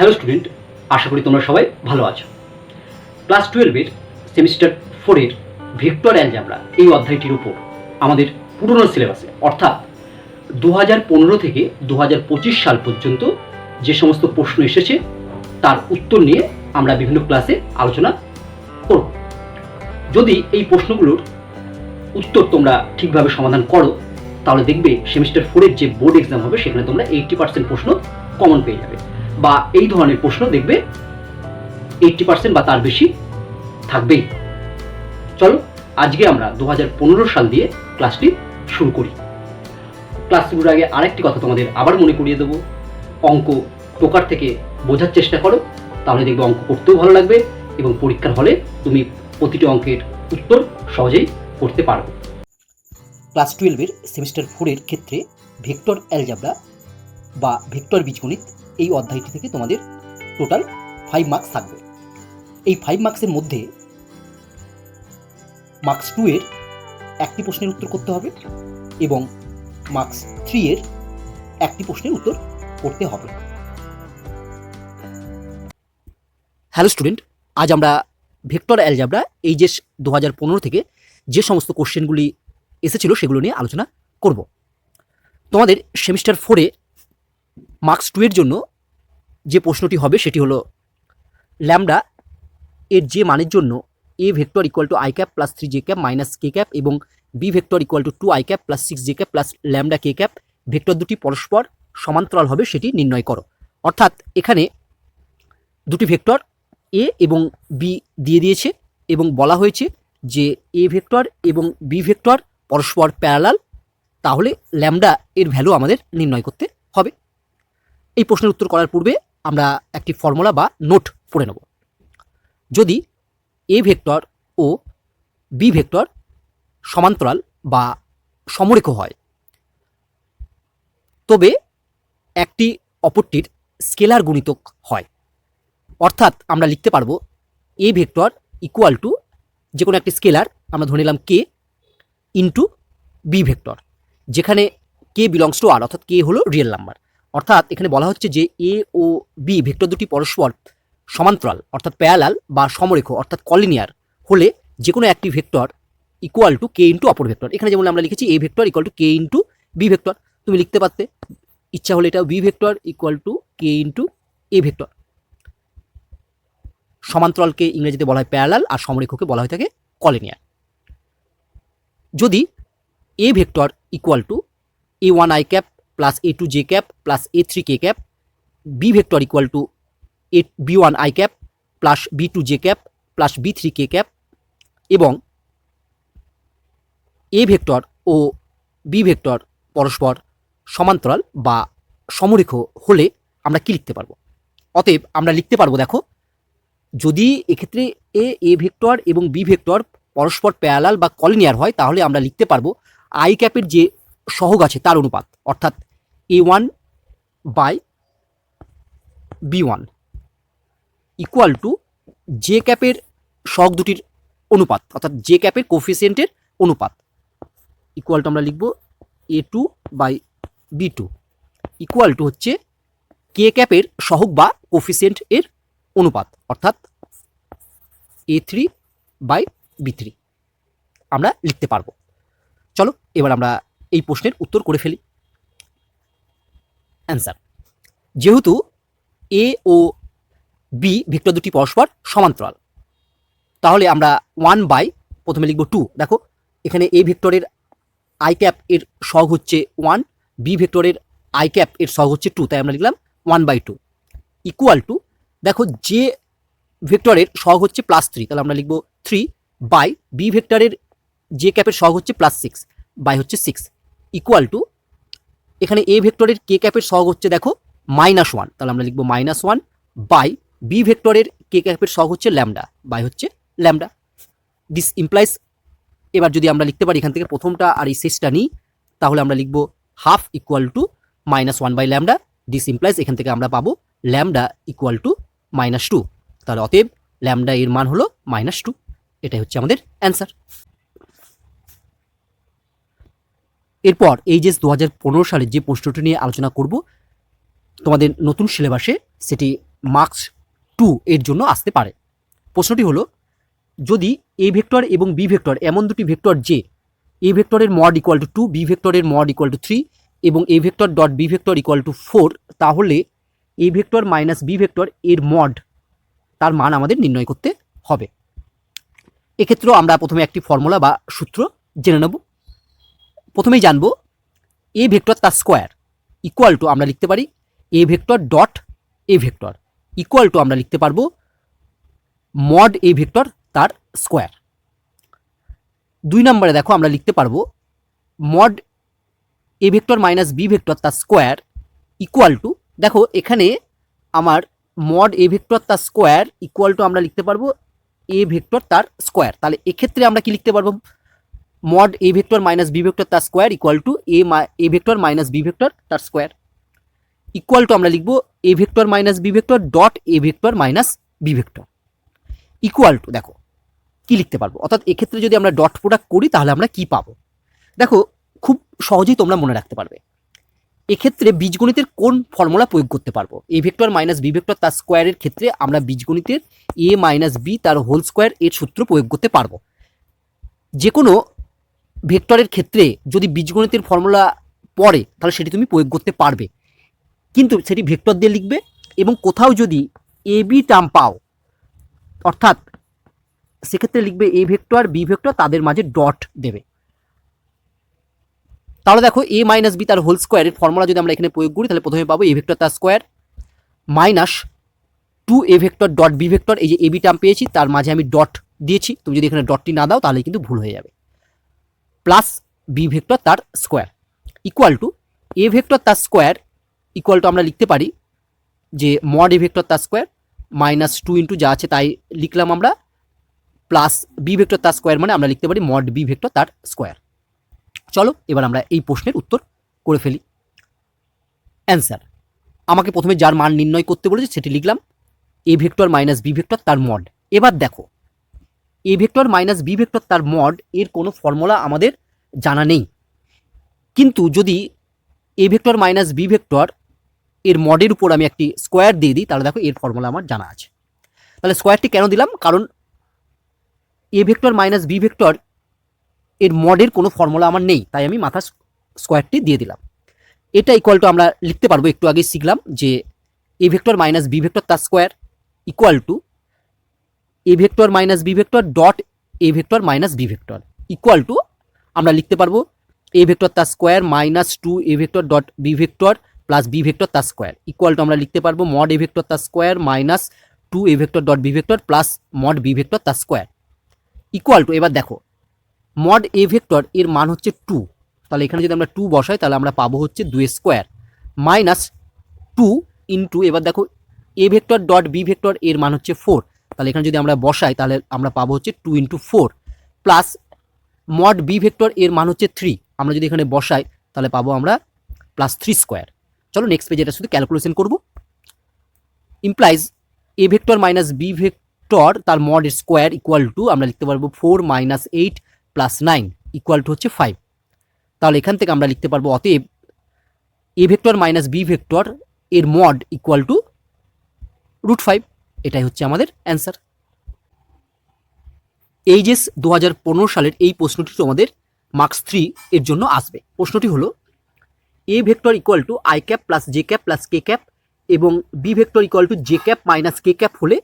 Hello student আশা করি তোমরা সবাই ভালো আছো। ক্লাস টুয়েলভের সেমিস্টার ফোরের ভিক্টর অ্যালজাবরা এই অধ্যায়টির উপর আমাদের পুরনো সিলেবাসে অর্থাৎ দু থেকে দু হাজার পঁচিশ সাল পর্যন্ত যে সমস্ত প্রশ্ন এসেছে, তার উত্তর নিয়ে আমরা বিভিন্ন ক্লাসে আলোচনা করব। যদি এই প্রশ্নগুলোর উত্তর তোমরা ঠিকভাবে সমাধান করো, তাহলে দেখবে সেমিস্টার ফোরের যে বোর্ড এক্সাম হবে, সেখানে তোমরা এইটটি পার্সেন্ট প্রশ্ন কমন পেয়ে যাবে। বা এই ধরনের প্রশ্ন দেখবে এইটটি পার্সেন্ট বা তার বেশি থাকবেই। চলো, আজকে আমরা দু হাজার পনেরো সাল দিয়ে ক্লাসটি শুরু করি। ক্লাস শুরুর আগে আরেকটি কথা তোমাদের আবার মনে করিয়ে দেবো। অঙ্ক টোকার থেকে বোঝার চেষ্টা করো, তাহলে দেখবে অঙ্ক করতেও ভালো লাগবে এবং পরীক্ষার হলে তুমি প্রতিটি অঙ্কের উত্তর সহজেই করতে পারবে ক্লাস টুয়েলভের সেমিস্টার ফোরের ক্ষেত্রে ভেক্টর অ্যালজাবরা বা ভেক্টর বীজগণিত এই অধ্যায়টি থেকে তোমাদের টোটাল ফাইভ মার্কস থাকবে। এই ফাইভ মার্কসের মধ্যে মার্কস টু এর একটি প্রশ্নের উত্তর করতে হবে এবং মার্কস থ্রি এর একটি প্রশ্নের উত্তর করতে হবে। হ্যালো স্টুডেন্ট আজ আমরা ভেক্টর অ্যালজাবরা এই যে দু পনেরো থেকে যে সমস্ত কোশ্চেনগুলি এসেছিল সেগুলো নিয়ে আলোচনা করব। তোমাদের সেমিস্টার ফোরে মার্কস টু এর জন্য যে প্রশ্নটি হবে সেটি হলো ল্যামডা এর যে মানের জন্য A vector equal to I cap plus three J cap minus K cap এবং B vector equal to two I cap plus six J cap plus lambda K cap vector দুটি পরস্পর সমান্তরাল হবে সেটি নির্ণয় করো। অর্থাৎ এখানে দুটি ভেক্টর এ এবং বি দিয়ে দিয়েছে এবং বলা হয়েছে যে এ ভেক্টর এবং বি ভেক্টর পরস্পর প্যারালাল তাহলে ল্যামডা এর ভ্যালু আমাদের নির্ণয় করতে হবে। এই প্রশ্নের উত্তর করার পূর্বে আমরা একটি ফর্মুলা বা নোট পড়ে নেব। যদি এ ভেক্টর ও বি ভেক্টর সমান্তরাল বা সমরেখ হয়, তবে একটি অপরটির স্কেলার গুণিতক হয়। অর্থাৎ আমরা লিখতে পারব এ ভেক্টর ইকুয়াল টু যে কোনো একটি স্কেলার আমরা ধরে নিলাম কে ইন্টু বি ভেক্টর, যেখানে কে বিলংস টু আর অর্থাৎ কে হলো রিয়েল নাম্বার অর্থাৎ এখানে বলা হচ্ছে যে এ ও বি ভেক্টর দুটি পরস্পর সমান্তরাল, অর্থাৎ প্যারালাল বা সমরেখ, অর্থাৎ কলিনিয়ার হলে যে কোনো একটি vector equal to K into অপর ভেক্টর। এখানে যেমন আমরা লিখেছি A vector equal to K into B vector. তুমি লিখতে পারতে, ইচ্ছা হলে এটা B vector equal to K into A vector. সমান্তরালকে ইংরেজিতে বলা হয় প্যারালাল আর সমরেখকে বলা হয়ে থাকে কলিনিয়ার যদি A vector equal to A one I cap plus A two J cap plus A three K cap B vector equal to A B one I cap plus B two J cap plus B three K cap এবং A vector ও B vector পরস্পর সমান্তরাল বা সমরেখ হলে আমরা কি লিখতে পারব? অতএব আমরা লিখতে পারব দেখো, যদি এক্ষেত্রে এ এ ভেক্টর এবং বি ভেক্টর পরস্পর প্যারালাল বা কলিনিয়ার হয়, তাহলে আমরা লিখতে পারব আই ক্যাপের যে সহগ আছে তার অনুপাত, অর্থাৎ A one by B one equal to J ক্যাপের সহগ দুটির অনুপাত, অর্থাৎ জে ক্যাপের কোফিসিয়েন্টের অনুপাত ইকুয়াল টু আমরা লিখব A two by B two equal to হচ্ছে কে ক্যাপের সহগ বা কোফিসিয়েন্ট এর অনুপাত, অর্থাৎ A three by B three আমরা লিখতে পারব। চলো, এবার আমরা এই প্রশ্নের উত্তর করে ফেলি। অ্যান্সার যেহেতু এ ও বি ভেক্টর দুটি পরস্পর সমান্তরাল, তাহলে আমরা ওয়ান বাই প্রথমে লিখব টু দেখো, এখানে এ ভেক্টরের আই ক্যাপ এর সহগ হচ্ছে ওয়ান বি ভেক্টরের আই ক্যাপ এর সহগ হচ্ছে টু তাই আমরা লিখলাম one by two equal to দেখো, যে ভেক্টরের সহগ হচ্ছে প্লাস থ্রি তাহলে আমরা লিখব থ্রি বাই বি ভেক্টরের যে ক্যাপের সহগ হচ্ছে প্লাস সিক্স বাই হচ্ছে সিক্স ইকুয়াল টু এখানে এ ভেক্টরের কে ক্যাপের সহগ হচ্ছে দেখো মাইনাস ওয়ান তাহলে আমরা লিখব মাইনাস ওয়ান বাই বি ভেক্টরের কে ক্যাপের সহগ হচ্ছে ল্যামডা বাই হচ্ছে ল্যামডা দিস ইমপ্লাইজ এবার যদি আমরা লিখতে পারি এখান থেকে প্রথমটা আর এই শেষটা নিই, তাহলে আমরা লিখব half equal to minus one by lambda this implies এখান থেকে আমরা পাবো lambda equal to minus two তাহলে অতএব ল্যামডা এর মান হলো মাইনাস টু এটাই হচ্ছে আমাদের অ্যান্সার এরপর এই যে দু হাজার পনেরো সালে যে প্রশ্নটি নিয়ে আলোচনা করব, তোমাদের নতুন সিলেবাসে সেটি মার্কস টু এর জন্য আসতে পারে। প্রশ্নটি হলো, যদি এ ভেক্টর এবং বি ভেক্টর, এমন দুটি ভেক্টর যে এ ভেক্টরের mod equal to two B ভেক্টরের মড ইকুয়াল টু থ্রি এবং A vector dot B vector equal to four তাহলে A vector minus B vector এর মড তার মান আমাদের নির্ণয় করতে হবে। এক্ষেত্রেও আমরা প্রথমে একটি ফর্মুলা বা সূত্র জেনে নেব। প্রথমেই জানব এ ভেক্টর তার স্কোয়ার ইকুয়াল টু আমরা লিখতে পারি A vector dot A vector equal to আমরা লিখতে পারব মড এ ভেক্টর তার স্কোয়ার দুই নম্বরে দেখো আমরা লিখতে পারব mod A vector minus B vector তার স্কোয়ার ইকুয়াল টু দেখো এখানে আমার মড এ ভেক্টর তার স্কোয়ার ইকুয়াল টু আমরা লিখতে পারব এ ভেক্টর তার স্কোয়ার তাহলে এক্ষেত্রে আমরা কি লিখতে পারব mod A vector minus B vector তার square equal to A A vector minus B vector তার স্কোয়ার ইকুয়াল টু আমরা লিখব A vector minus B vector dot A vector minus B vector equal to দেখো, কি লিখতে পারব? অর্থাৎ এক্ষেত্রে যদি আমরা ডট প্রোডাক্ট করি, তাহলে আমরা কি পাবো? দেখো, খুব সহজেই তোমরা মনে রাখতে পারবে। এক্ষেত্রে বীজগণিতের কোন ফর্মুলা প্রয়োগ করতে পারব? A vector minus B vector তার স্কোয়ারের ক্ষেত্রে আমরা বীজগণিতের এ মাইনাস বি তার হোল স্কোয়ার এর সূত্র প্রয়োগ করতে পারব। যে কোনো ভেক্টরের ক্ষেত্রে যদি বীজগণিতের ফর্মুলা পড়ে, তাহলে সেটি তুমি প্রয়োগ করতে পারবে। কিন্তু সেটি ভেক্টর দিয়ে লিখবে এবং কোথাও যদি এ বি টার্ম পাও, অর্থাৎ সেক্ষেত্রে লিখবে এ ভেক্টর, বি ভেক্টর, তাদের মাঝে ডট দেবে। তাহলে দেখো এ মাইনাস বি তার হোল স্কোয়ারের ফর্মুলা যদি আমরা এখানে প্রয়োগ করি, তাহলে প্রথমে পাবো এ ভেক্টর তার square minus two A vector dot B vector, এই যে এ বি টার্ম পেয়েছি, তার মাঝে আমি ডট দিয়েছি। তুমি যদি এখানে ডটটি না দাও তাহলে কিন্তু ভুল হয়ে যাবে। প্লাস বি ভেক্টর তার square equal to A vector তার স্কোয়ার ইকুয়াল টু আমরা লিখতে পারি যে মড এ ভেক্টর তার স্কোয়ার মাইনাস টু ইন্টু যা আছে তাই লিখলাম আমরা প্লাস বি ভেক্টর তার স্কোয়ার মানে আমরা লিখতে পারি মড বি ভেক্টর তার স্কোয়ার চলো এবার আমরা এই প্রশ্নের উত্তর করে ফেলি। অ্যান্সার আমাকে প্রথমে যার মান নির্ণয় করতে বলেছে সেটি লিখলাম A vector minus B vector তার মড এবার দেখো A vector minus B vector তার মড এর কোনো ফর্মুলা আমাদের জানা নেই। কিন্তু যদি A vector minus B vector এর মডের উপর আমি একটি স্কোয়ার দিয়ে দিই, তাহলে দেখো এর ফর্মুলা আমার জানা আছে। তাহলে স্কোয়ারটি কেন দিলাম? কারণ A vector minus B vector এর মডের কোনো ফর্মুলা আমার নেই, তাই আমি মাথা স্কোয়ারটি দিয়ে দিলাম। এটা ইকুয়াল টু আমরা লিখতে পারব, একটু আগে শিখলাম যে A vector minus B vector তার square equal to A vector minus B vector dot A vector minus B vector equal to আমরা লিখতে পারব এ ভেক্টর তার square minus two A vector dot B vector plus B vector তার square equal to আমরা লিখতে পারব mod A vector তার square minus two A vector dot B vector plus mod B vector তার square equal two এবার দেখো mod A vector এর মান হচ্ছে টু তাহলে এখানে যদি আমরা টু বসাই তাহলে আমরা পাবো হচ্ছে দুই স্কোয়ার মাইনাস টু ইন্টু এবার দেখো A vector dot B vector এর মান হচ্ছে ফোর তাহলে এখানে যদি আমরা বসাই, তাহলে আমরা পাবো হচ্ছে two into four plus mod B vector এর মান হচ্ছে থ্রি আমরা যদি এখানে বসাই, তাহলে পাবো আমরা প্লাস থ্রি স্কোয়ার চলো নেক্সট পেজে এটা শুধু ক্যালকুলেশন করব। Implies A vector minus B vector তার মড স্কোয়ার ইকুয়াল টু আমরা লিখতে পারব four minus eight plus nine equal to হচ্ছে ফাইভ তাহলে এখান থেকে আমরা লিখতে পারব অতএব A vector minus B vector এর mod equal to root five এটাই হচ্ছে আমাদের অ্যান্সার এইচএস দু হাজার পনেরো সালের এই প্রশ্নটি তোমাদের মার্কস থ্রি এর জন্য আসবে। প্রশ্নটি হলো A vector equal to I cap plus J cap plus K cap এবং B vector equal to J cap minus K cap হলে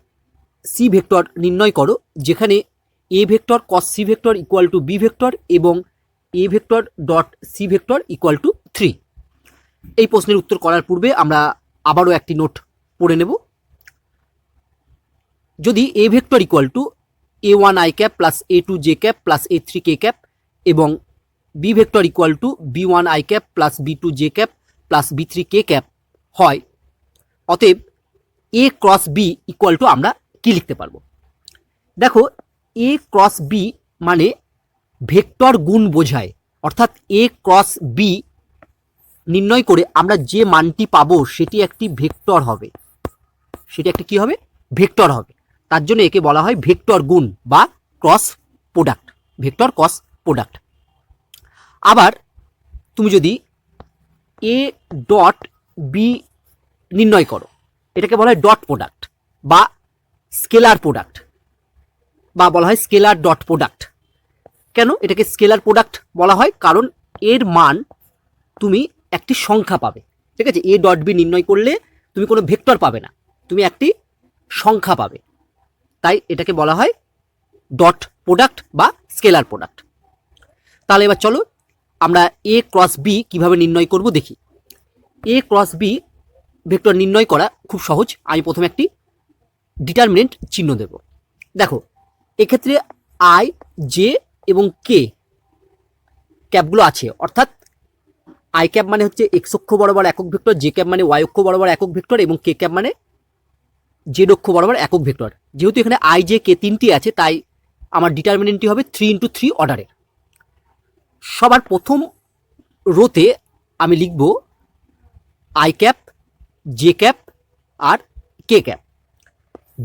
সি ভেক্টর নির্ণয় করো, যেখানে A vector cross C vector equal to B vector এবং A vector dot C vector equal to three এই প্রশ্নের উত্তর করার পূর্বে আমরা আবারও একটি নোট পড়ে নেব। যদি A vector equal to A one I cap plus A two J cap plus A three K cap এবং B vector equal to B one I cap plus B two J cap plus B three K cap হয়, অতএব A cross B equal to আমরা কি লিখতে পারব? দেখো A cross B মানে vector গুণ বোঝায়, অর্থাৎ এ ক্রস বি নির্ণয় করে আমরা যে মানটি পাবো সেটি একটি ভেক্টর হবে। সেটি একটি কি হবে? ভেক্টর হবে। তার জন্য একে বলা হয় ভেক্টর গুণ বা cross product, vector cross product. আবার তুমি যদি এ ডট বি নির্ণয় করো, এটাকে বলা হয় ডট প্রোডাক্ট বা স্কেলার প্রোডাক্ট বা বলা হয় স্কেলার ডট প্রোডাক্ট। কেন এটাকে স্কেলার প্রোডাক্ট বলা হয়? কারণ এর মান তুমি একটি সংখ্যা পাবে। ঠিক আছে? এ ডট বি নির্ণয় করলে তুমি কোনো ভেক্টর পাবে না। তুমি একটি সংখ্যা পাবে। তাই এটাকে বলা হয় ডট প্রোডাক্ট বা স্কেলার প্রোডাক্ট। তাহলে এবার চলো আমরা এ ক্রস বি কীভাবে নির্ণয় করব দেখি। এ ক্রস বি ভেক্টর নির্ণয় করা খুব সহজ। আমি প্রথমে একটি ডিটারমিনেন্ট চিহ্ন দেব। দেখো, এক্ষেত্রে আই, জে এবং কে ক্যাপগুলো আছে। অর্থাৎ আই ক্যাপ মানে হচ্ছে এক্স অক্ষ বরাবর একক ভেক্টর, জে ক্যাপ মানে ওয়াই অক্ষ বরাবর একক ভেক্টর এবং কে ক্যাপ মানে জেড অক্ষ বরাবর একক ভেক্টর। যেহেতু এখানে আই জে কে তিনটি আছে, তাই আমার ডিটারমিনেন্টটি হবে থ্রি ইন্টু থ্রি অর্ডারের সবার প্রথম রোতে আমি লিখব আই ক্যাপ জে ক্যাপ আর কে ক্যাপ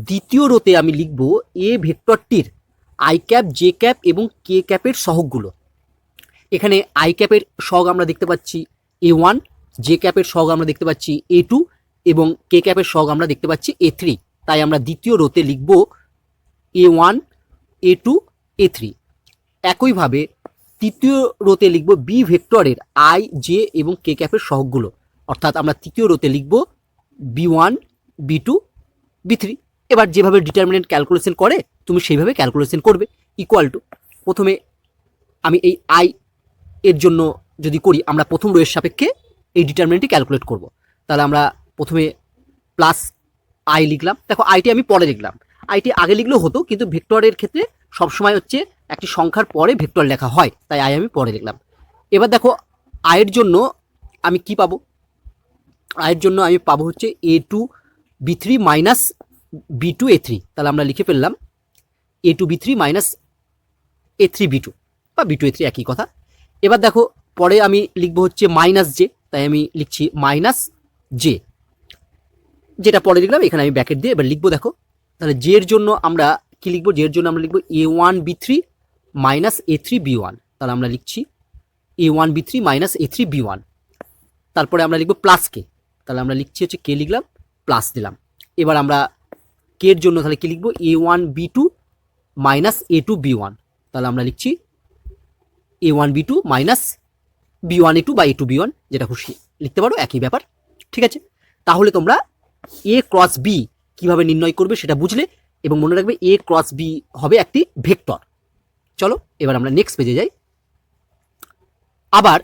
দ্বিতীয় রোতে আমি লিখব এ ভেক্টরটির আই ক্যাপ জে ক্যাপ এবং কে ক্যাপের সহগগুলো। এখানে আই ক্যাপের সহগ আমরা দেখতে পাচ্ছি এ ওয়ান জে ক্যাপের সহগ আমরা দেখতে পাচ্ছি এ টু এবং কে ক্যাপের সহগ আমরা দেখতে পাচ্ছি এ থ্রি তাই আমরা দ্বিতীয় রোতে লিখব A one A two A three একইভাবে তৃতীয় রোতে লিখব বি ভেক্টরের আই জে এবং কে ক্যাপের সহগগুলো। অর্থাৎ আমরা তৃতীয় রোতে লিখব B one B two B three এবার যেভাবে ডিটারমিনেন্ট ক্যালকুলেশন করে, তুমি সেইভাবে ক্যালকুলেশন করবে। ইকুয়াল টু প্রথমে আমি এই আই এর জন্য যদি করি, আমরা প্রথম রোয়ের সাপেক্ষে এই ডিটারমিনেন্টটি ক্যালকুলেট করব। তাহলে আমরা প্রথমে প্লাস আই লিখলাম। দেখো আইটি আমি পরে লিখলাম। আইটি আগে লিখলেও হতো, কিন্তু ভেক্টরের ক্ষেত্রে সবসময় হচ্ছে একটি সংখ্যার পরে ভেক্টর লেখা হয়, তাই আই আমি পরে লিখলাম। এবার দেখো আয়ের জন্য আমি কি পাবো? আয়ের জন্য আমি পাবো হচ্ছে A two B three minus B two A three তাহলে আমরা লিখে ফেললাম A two B three minus A three B two বা বি টু এ থ্রি একই কথা। এবার দেখো, পরে আমি লিখব হচ্ছে মাইনাস জে তাই আমি লিখছি মাইনাস জে যেটা পরে লিখলাম এখানে আমি ব্যাকেট দিয়ে এবার লিখব, দেখো। তাহলে জে এর জন্য আমরা কি লিখব? জে এর জন্য আমরা লিখব A one B three minus A three B one তাহলে আমরা লিখছি A one B three minus A three B one তারপরে আমরা লিখব প্লাস কে তাহলে আমরা লিখছি হচ্ছে কে লিখলাম প্লাস দিলাম। এবার আমরা কে এর জন্য তাহলে কি লিখব? A one B two minus A two B one তাহলে আমরা লিখছি A one B two minus B one A two বা এ টু বি ওয়ান যেটা খুশি। লিখতে পারো? একই ব্যাপার। ঠিক আছে? তাহলে তোমরা এ ক্রস বি কীভাবে নির্ণয় করবে সেটা বুঝলে এবং মনে রাখবে এ ক্রস বি হবে একটি ভেক্টর। চলো, এবার আমরা নেক্সট পেজে যাই। আবার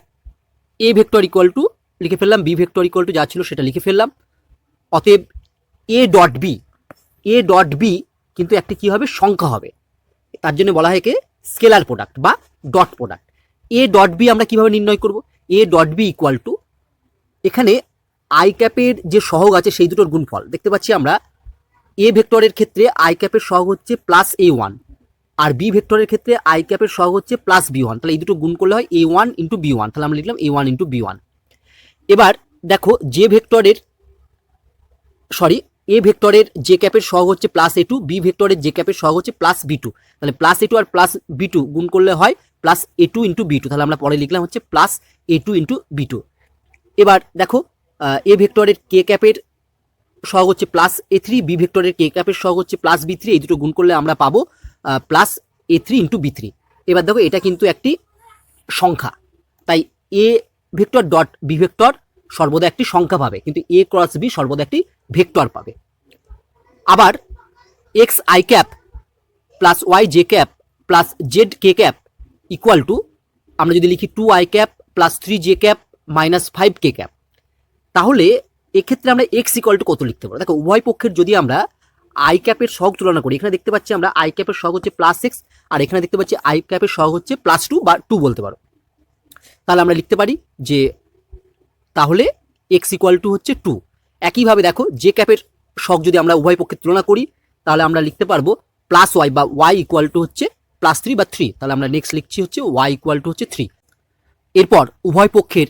এ ভেক্টর ইকুয়াল টু লিখে ফেললাম বি ভেক্টর ইকুয়াল টু যা ছিল সেটা লিখে ফেললাম। অতএব A dot B A dot B কিন্তু একটি কি হবে? সংখ্যা হবে। তার জন্য বলা হয় একে স্কেলার প্রোডাক্ট বা dot product A dot B আমরা কীভাবে নির্ণয় করব? A dot B equal to এখানে আই ক্যাপের যে সহগ আছে সেই দুটোর গুণফল। দেখতে পাচ্ছি আমরা এ ভেক্টরের ক্ষেত্রে আই ক্যাপের সহগ হচ্ছে প্লাস এ ওয়ান আর বি ভেক্টরের ক্ষেত্রে আই ক্যাপের সহগ হচ্ছে প্লাস বি ওয়ান তাহলে এই দুটো গুণ করলে হয় A one into B one তাহলে আমরা লিখলাম A one into B one এবার দেখো যে ভেক্টরের সরি এ ভেক্টরের যে ক্যাপের সহগ হচ্ছে প্লাস এ টু বি ভেক্টরের যে ক্যাপের সহগ হচ্ছে প্লাস বি টু তাহলে প্লাস এ টু আর প্লাস বি টু গুণ করলে হয় plus A two into B two তাহলে আমরা পরে লিখলাম হচ্ছে plus A two into B two এবার দেখো এ ভেক্টরের কে ক্যাপের সহগ হচ্ছে প্লাস এ থ্রি, বি ভেক্টরের কে ক্যাপের সহগ হচ্ছে প্লাস বি থ্রি, এই দুটো গুণ করলে আমরা পাবো plus A three into B three. এবার দেখো, এটা কিন্তু একটি সংখ্যা। তাই A vector dot B vector সর্বদা একটি সংখ্যা পাবে, কিন্তু এ ক্রস বি সর্বদা একটি ভেক্টর পাবে। আবার X I cap plus Y J cap plus Z K cap equal to, আমরা যদি লিখি two I cap plus three J cap minus five K cap. তাহলে এক্ষেত্রে আমরা এক্স ইকুয়াল টু কত লিখতে পারব? দেখো, উভয় পক্ষের যদি আমরা আই ক্যাপের সহগ তুলনা করি, এখানে দেখতে পাচ্ছি আমরা আই ক্যাপের সহগ হচ্ছে প্লাস এক্স আর এখানে দেখতে পাচ্ছি আই ক্যাপের সহগ হচ্ছে প্লাস টু বা টু বলতে পারো। তাহলে আমরা লিখতে পারি যে তাহলে এক্স ইকুয়াল টু হচ্ছে টু একইভাবে দেখো, যে ক্যাপের শখ যদি আমরা উভয় পক্ষের তুলনা করি, তাহলে আমরা লিখতে পারব প্লাস ওয়াই বা ওয়াই ইকুয়াল টু হচ্ছে প্লাস থ্রি বা থ্রি তাহলে আমরা নেক্সট লিখছি হচ্ছে ওয়াই ইকুয়াল টু হচ্ছে থ্রি এরপর উভয় পক্ষের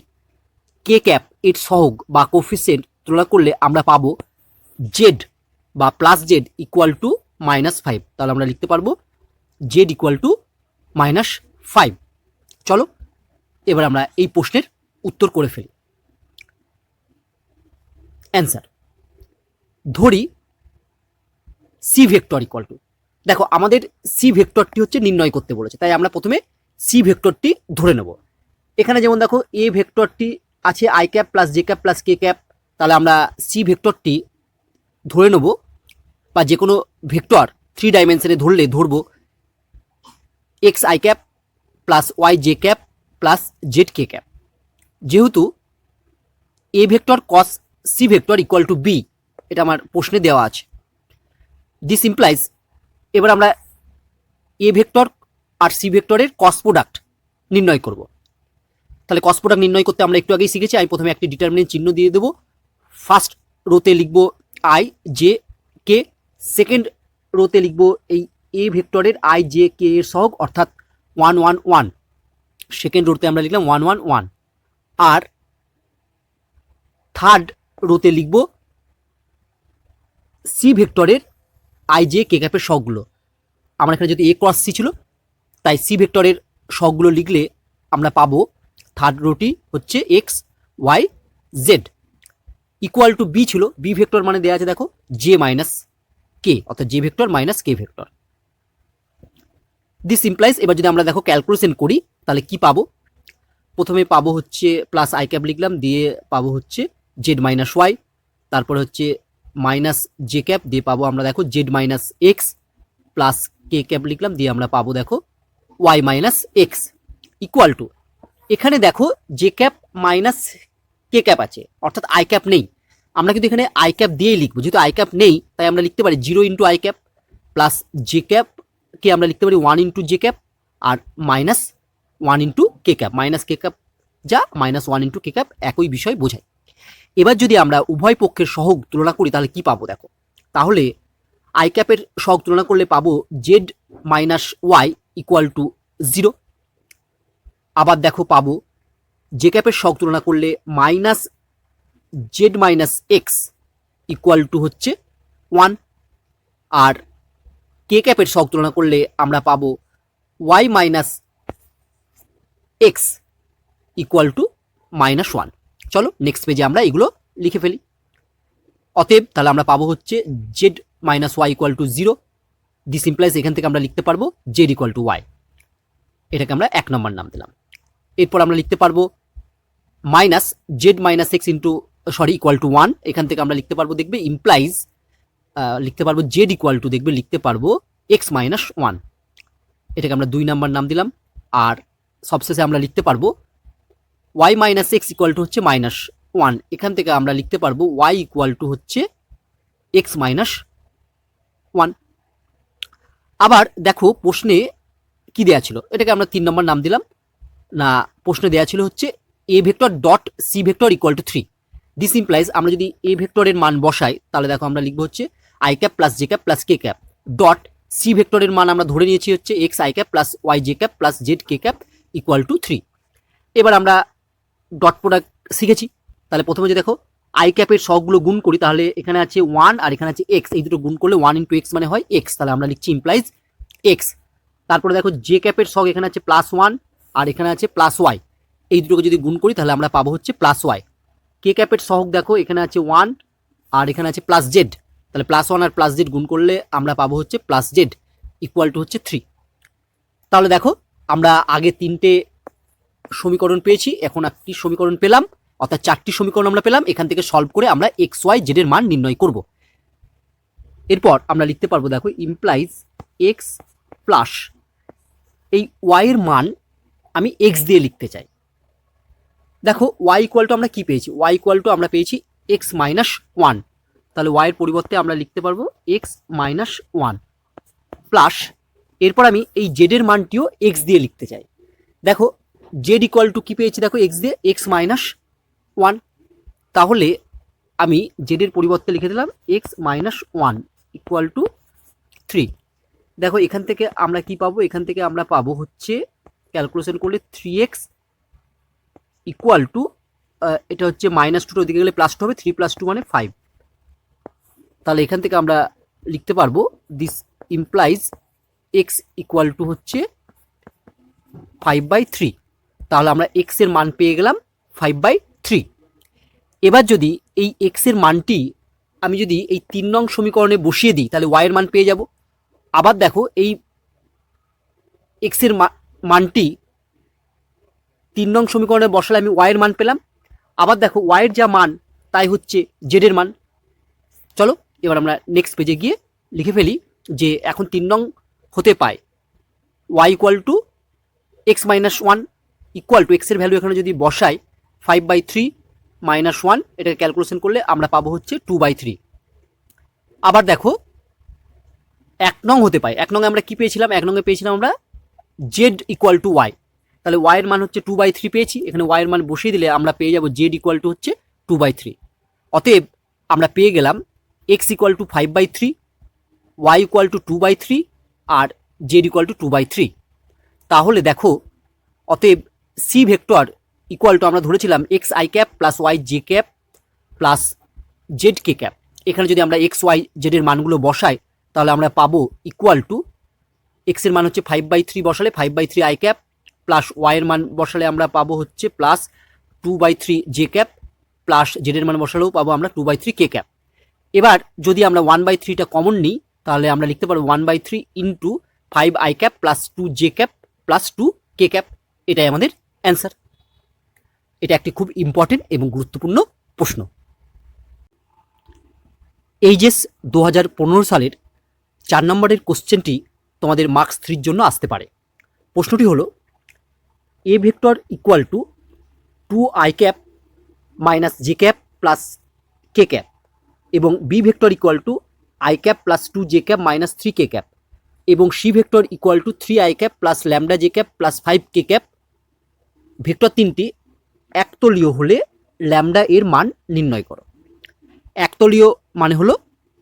কে ক্যাপ এর সহগ বা কোফিসিয়েন্ট তুলনা করলে আমরা পাবো জেড বা plus Z equal to minus five তাহলে আমরা লিখতে পারব Z equal to minus five চলো, এবার আমরা এই প্রশ্নের উত্তর করে ফেলি। অ্যান্সার ধরি সি ভেক্টর ইকুয়াল টু দেখো, আমাদের সি ভেক্টরটি হচ্ছে নির্ণয় করতে বলেছে, তাই আমরা প্রথমে সি ভেক্টরটি ধরে নেব। এখানে যেমন দেখো এ ভেক্টরটি আছে I cap plus J cap plus K cap, তাহলে আমরা সি ভেক্টরটি ধরে নেব, বা যে কোনো ভেক্টর থ্রি ডাইমেনশনে ধরলে ধরবো X I cap plus Y J cap plus Z K cap. যেহেতু A vector cross C vector equal to B এটা আমার প্রশ্নে দেওয়া আছে। দিস ইমপ্লাইজ এবার আমরা এ ভেক্টর আর সি ভেক্টরের কস প্রোডাক্ট নির্ণয় করব। তাহলে কস প্রোডাক্ট নির্ণয় করতে আমরা একটু আগেই শিখেছি। আমি প্রথমে একটি ডিটারমিনেন্ট চিহ্ন দিয়ে দেবো। ফার্স্ট রোতে লিখব আই জে কে সেকেন্ড রোতে লিখব এই এ ভেক্টরের আই জে কে এর সহগ, অর্থাৎ ওয়ান ওয়ান ওয়ান সেকেন্ড রোতে আমরা লিখলাম ওয়ান ওয়ান ওয়ান আর থার্ড রোতে লিখব সি ভেক্টরের আই জে কে ক্যাপের শখগুলো আমার এখানে যদি এ ক্রস সি ছিল, তাই সি ভেক্টরের শখগুলো লিখলে আমরা পাবো থার্ড রোটি হচ্ছে X Y Z equal to B ছিল। বি ভেক্টর মানে দেওয়া আছে দেখো জে মাইনাস কে অর্থাৎ J vector minus K vector this implies এবার যদি আমরা দেখো ক্যালকুলেশন করি, তাহলে কি পাবো? প্রথমে পাবো হচ্ছে প্লাস আই ক্যাপ লিখলাম, দিয়ে পাবো হচ্ছে জেড মাইনাস ওয়াই তারপরে হচ্ছে মাইনাস জে ক্যাপ দিয়ে পাবো আমরা দেখো Z minus X plus K cap লিখলাম, দিয়ে আমরা পাবো দেখো Y minus X equal to এখানে দেখো J cap minus K cap আছে, অর্থাৎ আই ক্যাপ নেই। আমরা কিন্তু এখানে আই ক্যাপ দিয়েই লিখব। যেহেতু আই ক্যাপ নেই, তাই আমরা লিখতে পারি zero into I cap plus J ক্যাপকে আমরা লিখতে পারি ওয়ান ইন্টু জে ক্যাপ আর minus one into K cap minus K cap যা minus one into K cap একই বিষয় বোঝায়। এবার যদি আমরা উভয় পক্ষের সহগ তুলনা করি, তাহলে কি পাবো দেখো? তাহলে আই ক্যাপের সহগ তুলনা করলে পাবো Z minus Y equal to zero আবার দেখো পাবো। জে ক্যাপের সহগ তুলনা করলে minus Z minus X equal to হচ্ছে ওয়ান আর কে ক্যাপের সহগ তুলনা করলে আমরা পাবো Y minus X equal to minus one চলো নেক্সট পেজে আমরা এগুলো লিখে ফেলি। অতএব তাহলে আমরা পাবো হচ্ছে Z minus Y equal to zero this implies এখান থেকে আমরা লিখতে পারব জেড ইকুয়াল টু ওয়াই এটাকে আমরা এক নম্বর নাম দিলাম। এরপর আমরা লিখতে পারব minus Z minus X into sorry equal to one এখান থেকে আমরা লিখতে পারব, দেখবে ইমপ্লাইজ লিখতে পারব জেড ইকুয়াল টু দেখবে লিখতে পারব এক্স মাইনাস ওয়ান এটাকে আমরা দুই নাম্বার নাম দিলাম। আর সবশেষে আমরা লিখতে পারব Y minus X equal to হচ্ছে মাইনাস ওয়ান এখান থেকে আমরা লিখতে পারব ওয়াই ইকুয়াল টু হচ্ছে এক্স মাইনাস ওয়ান আবার দেখো প্রশ্নে কি দেয়া ছিল? এটাকে আমরা তিন নম্বর নাম দিলাম। না, প্রশ্নে দেওয়া ছিল হচ্ছে A vector dot C vector equal to three this implies আমরা যদি এ ভেক্টরের মান বসাই, তাহলে দেখো আমরা লিখব হচ্ছে I cap plus J cap plus K cap dot C ভেক্টরের মান আমরা ধরে নিয়েছি হচ্ছে X I cap plus Y J cap plus Z K cap equal to three এবার আমরা ডট প্রোডাক্ট শিখেছি। তাহলে প্রথমে যে দেখো আই ক্যাপের সবগুলো গুণ করি, তাহলে এখানে আছে ওয়ান আর এখানে আছে এক্স এই দুটো গুণ করলে ওয়ান ইন্টু এক্স মানে হয় এক্স তাহলে আমরা লিখছি ইমপ্লাইজ এক্স তারপরে দেখো জে ক্যাপের সগ এখানে আছে প্লাস ওয়ান আর এখানে আছে প্লাস ওয়াই এই দুটোকে যদি গুণ করি, তাহলে আমরা পাবো হচ্ছে প্লাস ওয়াই কে ক্যাপের সহক দেখো, এখানে আছে ওয়ান আর এখানে আছে প্লাস জেড তাহলে প্লাস ওয়ান আর প্লাস জেড গুণ করলে আমরা পাবো হচ্ছে প্লাস জেড ইকুয়াল টু হচ্ছে থ্রি তাহলে দেখো, আমরা আগে তিনটে সমীকরণ পেয়েছি, এখন একটি সমীকরণ পেলাম? অর্থাৎ চারটি সমীকরণ আমরা পেলাম, এখান থেকে সলভ করে আমরা এক্স ওয়াই জেডের মান নির্ণয় করব। এরপর আমরা লিখতে পারব, দেখো ইমপ্লাইজ এক্স প্লাস এই ওয়াইয়ের মান আমি এক্স দিয়ে লিখতে চাই। দেখো ওয়াই ইকুয়াল টু আমরা কী পেয়েছি? ওয়াই ইকুয়াল টু আমরা পেয়েছি এক্স মাইনাস ওয়ান তাহলে ওয়াইয়ের পরিবর্তে আমরা লিখতে পারব এক্স মাইনাস ওয়ান প্লাস এরপর আমি এই জেডের মানটিও এক্স দিয়ে লিখতে চাই। দেখো জেড ইকুয়াল টু কী পেয়েছি? দেখো এক্স দিয়ে এক্স মাইনাস ওয়ান তাহলে আমি জেডের পরিবর্তে লিখে দিলাম X minus one equal to three দেখো, এখান থেকে আমরা কি পাবো? এখান থেকে আমরা পাবো হচ্ছে ক্যালকুলেশন করলে থ্রি এক্স ইকুয়াল টু এটা হচ্ছে মাইনাস টুটা ওদিকে গেলে প্লাস টু হবে থ্রি প্লাস টু মানে ফাইভ তাহলে এখান থেকে আমরা লিখতে পারব this implies X equal to হচ্ছে ফাইভ বাই থ্রি তাহলে আমরা এক্সের মান পেয়ে গেলাম ফাইভ বাই থ্রি এবার যদি এই এক্সের মানটি আমি যদি এই তিন নং সমীকরণে বসিয়ে দিই, তাহলে ওয়াইয়ের মান পেয়ে যাব। আবার দেখো এই এক্সের মানটি তিন নং সমীকরণে বসালে আমি ওয়াইয়ের মান পেলাম। আবার দেখো ওয়াইয়ের যা মান, তাই হচ্ছে জেডের মান। চলো, এবার আমরা নেক্সট পেজে গিয়ে লিখে ফেলি যে এখন তিন নং হতে পায়। Y equal to X minus one equal to এক্সের ভ্যালু এখানে যদি বসাই five by three minus one এটাকে ক্যালকুলেশন করলে আমরা পাবো হচ্ছে টু বাই থ্রি আবার দেখো, এক নং হতে পায়। এক নং আমরা কি পেয়েছিলাম? এক নংয়ে পেয়েছিলাম আমরা জেড ইকুয়াল টু ওয়াই তাহলে ওয়াইয়ের মান হচ্ছে টু বাই থ্রি পেয়েছি। এখানে ওয়াইয়ের মান বসিয়ে দিলে আমরা পেয়ে যাব জেড ইকুয়াল টু হচ্ছে টু বাই থ্রি অতএব আমরা পেয়ে গেলাম X equal to five by three Y equal to two by three R Z equal to two by three তাহলে দেখো, অতএব সি ভেক্টর ইকুয়াল টু আমরা ধরেছিলাম X I cap plus Y J cap plus Z K cap এখানে যদি আমরা x Y জেডের মানগুলো বসাই, তাহলে আমরা পাবো ইকুয়াল টু এক্সের মান হচ্ছে ফাইভ বাই থ্রি বসালে five by three I cap plus ওয়াইয়ের মান বসালে আমরা পাবো হচ্ছে plus two by three J cap plus জেডের মান বসালেও পাবো আমরা two by three K cap এবার যদি আমরা ওয়ান বাই থ্রিটা কমন নিই, তাহলে আমরা লিখতে পারব one by three into five I cap plus two J cap plus two K cap এটাই আমাদের অ্যান্সার এটা একটি খুব ইম্পর্টেন্ট এবং গুরুত্বপূর্ণ প্রশ্ন। এইচএস দু হাজার পনেরো সালের চার নম্বরের কোশ্চেনটি তোমাদের মার্কস থ্রির জন্য আসতে পারে। প্রশ্নটি হলো A vector equal to two I cap minus J cap plus K cap এবং B vector equal to I cap plus two J cap minus three K cap এবং C vector equal to three I cap plus lambda J cap plus five K cap vector তিনটি একতলীয় হলে lambda এর মান নির্ণয় করো। একতলীয় মানে হলো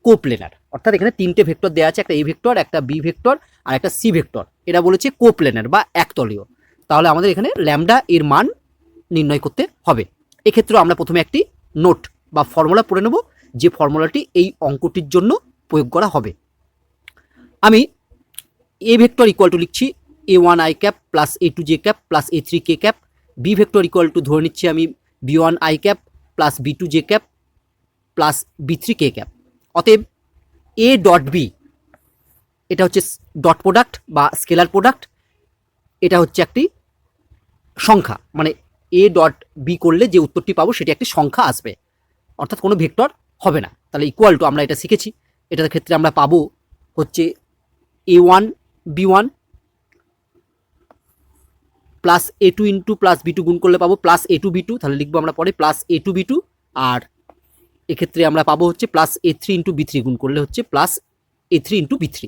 কোপ্লেনার অর্থাৎ এখানে তিনটে ভেক্টর দেওয়া আছে, একটা এ ভেক্টর, একটা বি ভেক্টর, আর একটা সি ভেক্টর। এটা বলেছে কোপ্লেনার বা একতলীয়। তাহলে আমাদের এখানে ল্যামডা এর মান নির্ণয় করতে হবে। এক্ষেত্রে আমরা প্রথমে একটি নোট বা ফর্মুলা পড়ে নেব, যে ফর্মুলাটি এই অঙ্কটির জন্য প্রয়োগ করা হবে। আমি এ ভেক্টর ইকুয়াল টু লিখছি A one I cap plus A two J cap plus A three K cap B vector equal to ধরে নিচ্ছি আমি B one I cap plus B two J cap plus B three K cap অতএব A dot B এটা হচ্ছে dot product বা scalar product এটা হচ্ছে একটি সংখ্যা। মানে এ ডট বি করলে যে উত্তরটি পাবো সেটি একটি সংখ্যা আসবে। অর্থাৎ কোনো ভেক্টর হবে না। তাহলে ইকুয়াল টু আমরা এটা শিখেছি। এটার ক্ষেত্রে আমরা পাবো হচ্ছে A one B one plus A two into plus B two গুণ করলে পাবো plus A two B two তাহলে লিখব আমরা পরে plus A two B two আর এক্ষেত্রে আমরা পাবো হচ্ছে plus A three into B three গুণ করলে হচ্ছে plus A three into B three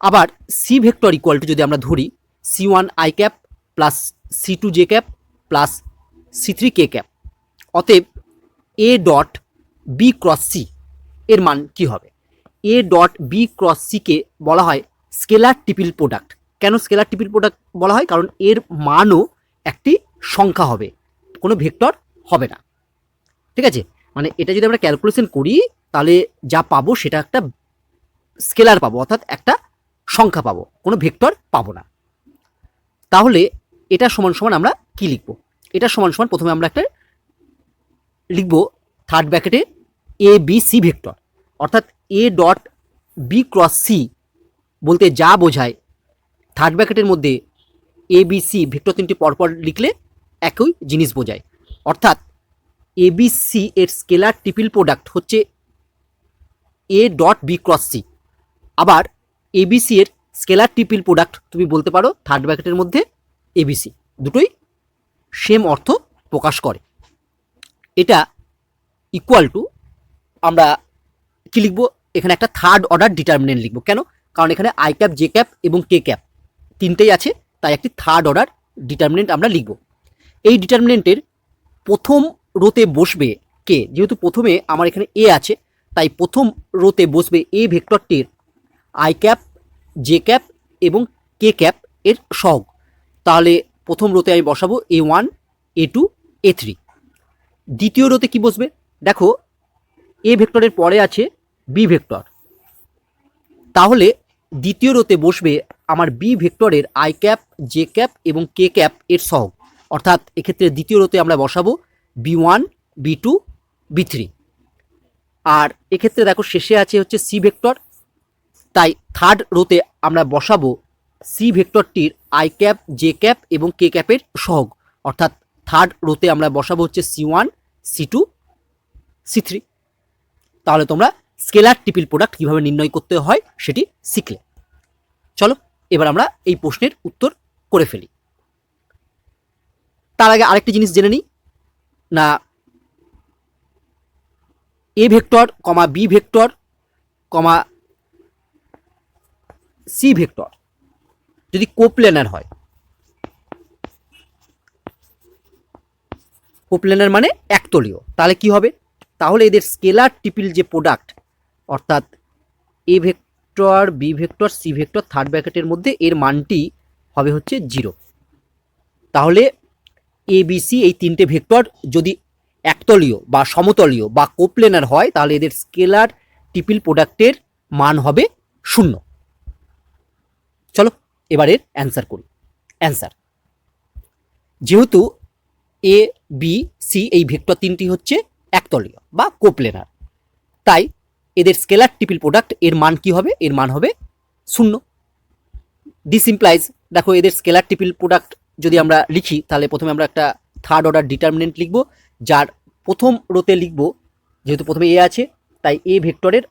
আবার সি ভেক্টর ইকুয়াল টু যদি আমরা ধরি C one I cap plus C two J cap plus C three K cap অতএব A dot B cross C এর মান কি হবে? এ ডট বি ক্রস সিকে বলা হয় স্কেলার টিপিল প্রোডাক্ট কেন স্কেলার টিপিল প্রোডাক্ট বলা হয়? কারণ এর মানও একটি সংখ্যা হবে, কোনো ভেক্টর হবে না। ঠিক আছে? মানে এটা যদি আমরা ক্যালকুলেশন করি, তাহলে যা পাবো সেটা একটা স্কেলার পাবো, অর্থাৎ একটা সংখ্যা পাবো, কোনো ভেক্টর পাবো না। তাহলে এটা সমান সমান আমরা কি লিখব? এটা সমান সমান প্রথমে আমরা একটা লিখব থার্ড ব্র্যাকেটে এ বি সি ভেক্টর অর্থাৎ A dot B cross C বলতে যা বোঝায় থার্ড ব্র্যাকেটের মধ্যে এ বি সি ভেক্টর তিনটি পরপর লিখলে একই জিনিস বোঝায়। অর্থাৎ এবিসি এর স্কেলার ট্রিপল প্রোডাক্ট হচ্ছে A dot B cross C আবার এবিসি এর স্কেলার ট্রিপল প্রোডাক্ট তুমি বলতে পারো থার্ড ব্র্যাকেটের মধ্যে এবিসি দুটোই সেম অর্থ প্রকাশ করে। এটা ইকুয়াল টু আমরা কি লিখব? এখানে একটা থার্ড অর্ডার ডিটারমিনেন্ট লিখব। কেন? কারণ এখানে আই ক্যাপ জে ক্যাপ এবং কে ক্যাপ তিনটেই আছে, তাই একটি থার্ড অর্ডার ডিটারমিনেন্ট আমরা লিখব। এই ডিটারমিনেন্টের প্রথম রোতে বসবে কে? যেহেতু প্রথমে আমার এখানে এ আছে, তাই প্রথম রোতে বসবে এ ভেক্টরটির আই ক্যাপ, জে ক্যাপ এবং কে ক্যাপ এর সহগ। তাহলে প্রথম রোতে আমি বসাবো A one, A two, A three. দ্বিতীয় রোতে কি বসবে? দেখো, এ ভেক্টরের পরে আছে বি ভেক্টর। তাহলে দ্বিতীয় রোতে বসবে আমার বি ভেক্টরের আই ক্যাপ, জে ক্যাপ এবং কে ক্যাপ এর সহগ। অর্থাৎ এক্ষেত্রে দ্বিতীয় রোতে আমরা বসাবো B one, B two, B three. আর এক্ষেত্রে দেখো শেষে আছে হচ্ছে সি ভেক্টর। তাই থার্ড রোতে আমরা বসাবো সি ভেক্টরটির আই ক্যাপ, জে ক্যাপ এবং কে ক্যাপের সহগ। অর্থাৎ থার্ড রোতে আমরা বসাবো হচ্ছে C one, C two, C three. তাহলে তোমরা স্কেলার টিপিল প্রোডাক্ট কীভাবে নির্ণয় করতে হয় সেটি শিখলে। চলো, এবার আমরা এই প্রশ্নের উত্তর করে ফেলি। তার আগে আরেকটি জিনিস জেনে নিই। না A vector, comma B vector, comma C vector. যদি কোপ্লেনার হয়। কোপ্লেনার মানে একতলীয়। তাহলে কি হবে? তাহলে এদের স্কেলার টিপিল যে প্রোডাক্ট, অর্থাৎ A vector, B vector, C vector, third ব্র্যাকেটের মধ্যে এর মানটি হবে হচ্ছে জিরো। তাহলে এ বি সি এই তিনটে ভেক্টর যদি একতলীয় বা সমতলীয় বা কোপ্লেনার হয়, তাহলে এদের স্কেলার টিপিল প্রোডাক্টের মান হবে শূন্য। চলো এবারের অ্যান্সার করি। অ্যান্সার। যেহেতু এ বি সি এই ভেক্টর তিনটি হচ্ছে একতলীয় বা কোপ্লেনার, তাই এদের স্কেলার টিপিল প্রোডাক্টের মান কি হবে? এর মান হবে শূন্য। দিস ইমপ্লাইজ দেখো এদের স্কেলার টিপিল প্রোডাক্ট যদি আমরা লিখি, তাহলে প্রথমে আমরা একটা থার্ড অর্ডার ডিটারমিনেন্ট লিখব, যার প্রথম রোতে লিখব, যেহেতু প্রথমে এ আছে, তাই এ ভেক্টরের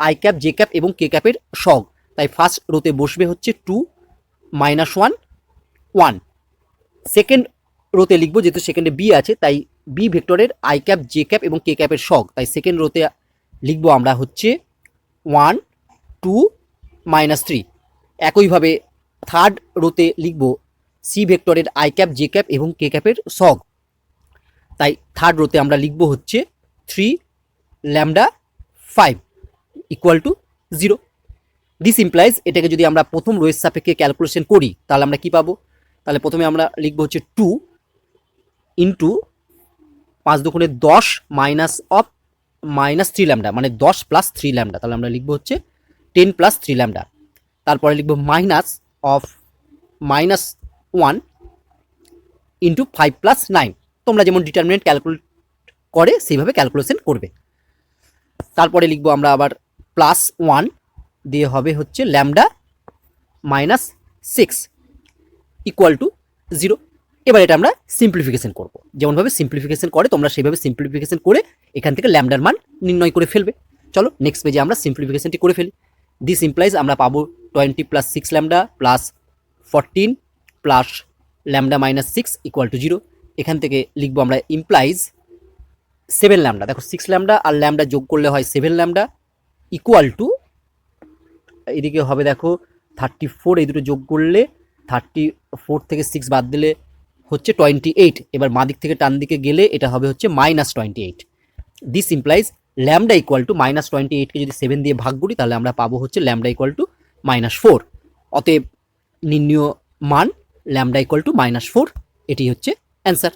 আই ক্যাপ জে ক্যাপ এবং কে ক্যাপের সগ। তাই ফার্স্ট রোতে বসবে হচ্ছে two minus one one second রোতে লিখব, যেহেতু সেকেন্ডে বি আছে, তাই বি ভেক্টরের আই ক্যাপ জে ক্যাপ এবং কে ক্যাপের সগ। তাই সেকেন্ড রোতে লিখব আমরা হচ্ছে ওয়ান টু মাইনাস থ্রি একইভাবে থার্ড রোতে লিখব সি ভেক্টরের আই ক্যাপ জে ক্যাপ এবং কে ক্যাপের সগ তাই থার্ড রোতে আমরা লিখব হচ্ছে three lambda five equal to zero this implies এটাকে যদি আমরা প্রথম রোয়ের সাপেক্ষে ক্যালকুলেশন করি, তাহলে আমরা কি পাবো? তাহলে প্রথমে আমরা লিখব হচ্ছে টু ইন্টু পাঁচ দুগুণে দশ minus of minus three lambda মানে দশ প্লাস থ্রি ল্যামডা তাহলে আমরা লিখব হচ্ছে টেন প্লাস থ্রি ল্যামডা তারপরে লিখব minus of minus one into five plus nine তোমরা যেমন ডিটারমিনেন্ট ক্যালকুলেট করে, সেইভাবে ক্যালকুলেশন করবে। তারপরে লিখব আমরা আবার প্লাস ওয়ান দিয়ে হবে হচ্ছে lambda minus six equal to zero এবার এটা আমরা সিম্পলিফিকেশন করব। যেমনভাবে সিম্পলিফিকেশন করে, তোমরা সেইভাবে সিম্পলিফিকেশন করে এখান থেকে ল্যামডার মান নির্ণয় করে ফেলবে। চলো নেক্সট পেজে আমরা সিম্পলিফিকেশনটি করে ফেলি। দিস ইমপ্লাইজ আমরা পাবো twenty plus six lambda plus fourteen plus lambda minus six equal to zero এখান থেকে লিখব আমরা ইমপ্লাইজ সেভেন ল্যামডা দেখো সিক্স ল্যামডা আর ল্যামডা যোগ করলে হয় সেভেন ল্যামডা ইকুয়াল টু এদিকে হবে দেখো থার্টি ফোর এই দুটো যোগ করলে থার্টি ফোর থেকে সিক্স বাদ দিলে হচ্ছে টোয়েন্টি এইট এবার বাঁ দিক থেকে টান দিকে গেলে এটা হবে হচ্ছে minus twenty eight this implies lambda equal to minus twenty এইটকে যদি সেভেন দিয়ে ভাগ করি, তাহলে আমরা পাবো হচ্ছে lambda equal to minus four অতএব নির্ণীয় মান lambda equal to minus four এটি হচ্ছে অ্যান্সার